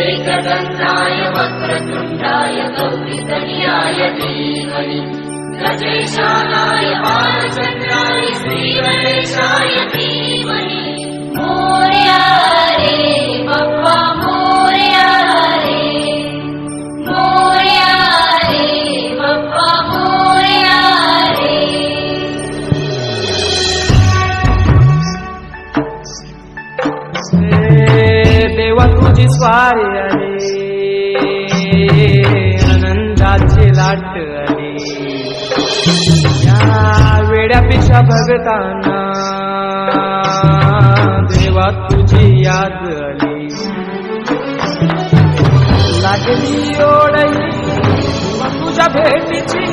एकदन्ताय वक्रतुण्डाय गौरितनयाय धीमहि। गजेशानाय बालचन्द्राय श्रीगणेशाय धीमहि तुझी स्वारी आली आनंदाची लाट आली या वेड्यापेक्षा भगताना देवा तुझी याद आली लागली ओढई तुझ्या भेटीची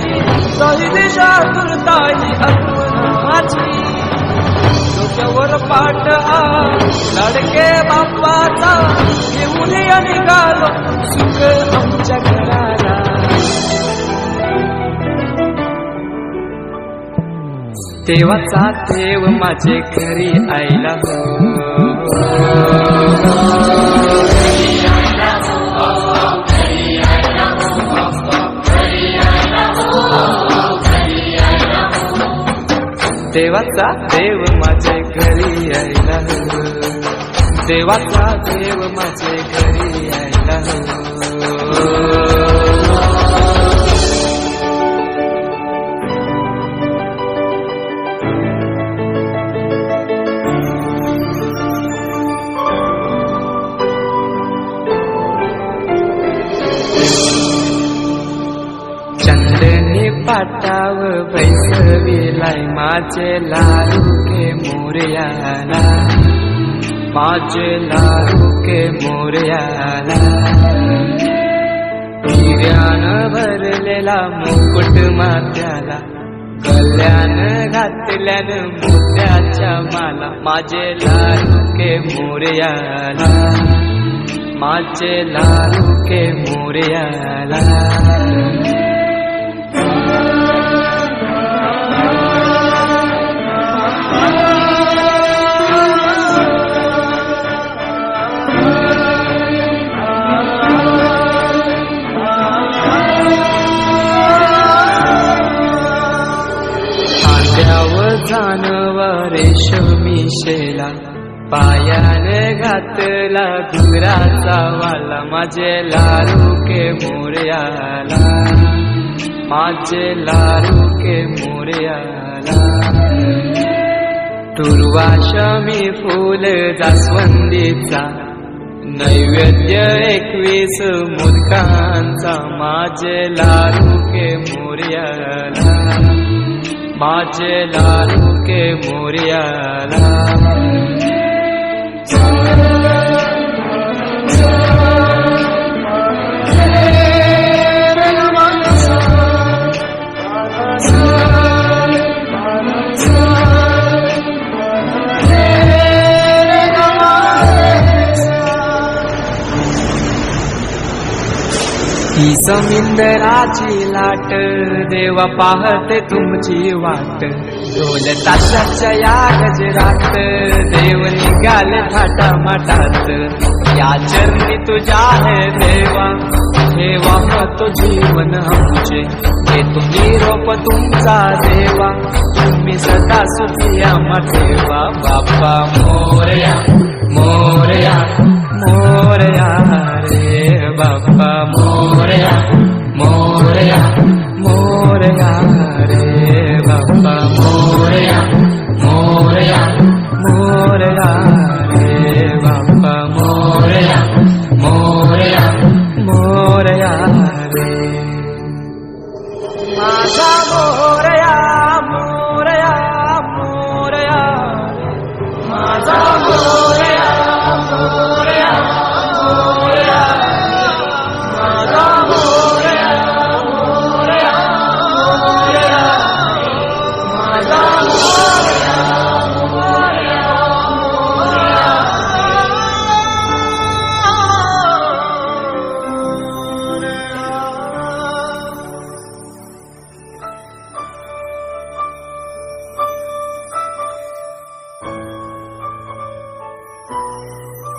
तरी दिशा तुरताई आत्मनाची त्याच्यावर पाठ आ लाडके बाप्पाचा घेऊन या निघालो. सुख आमच्या घराला. देवाचा देव माझे घरी आईला देवाचा हो. देव माझे घरी यायला देवाचा देव माझे घरी यायला चंदनी पाटाव बैसविलाय माझे लाडू के मोर्याला माझे लाडू के मोर्याला हिऱ्यानं भरलेला मुकुट मात्याला कल्याण घातल्यान मोत्याच्या माला. माझे लाडू के मोर्याला माझे लाडू के मोर्याला जानव रेशमी शेला पायाने घातला गुराचा वाला माझे लारू के मोर्याला. माझे लारू के मोर्याला. दुर्वाशमी फूल जास्वंदीचा नैवेद्य एकवीस मुदकांचा माझे लारू के मोर्याला. माझे लारू के मोरयाला ही समिंदराची लाट देवा पाहते तुमची वाट. ढोल ताशाच्या या गजरात देव निघाले थाटा माटात या चरणी तुझ्या हे देवा ठेवा तो जीवन आमचे. हे तुम्ही रोप तुमचा देवा तुम्ही सदा सुखिया आम्हा देवा बाप्पा मोरया मोरया. Música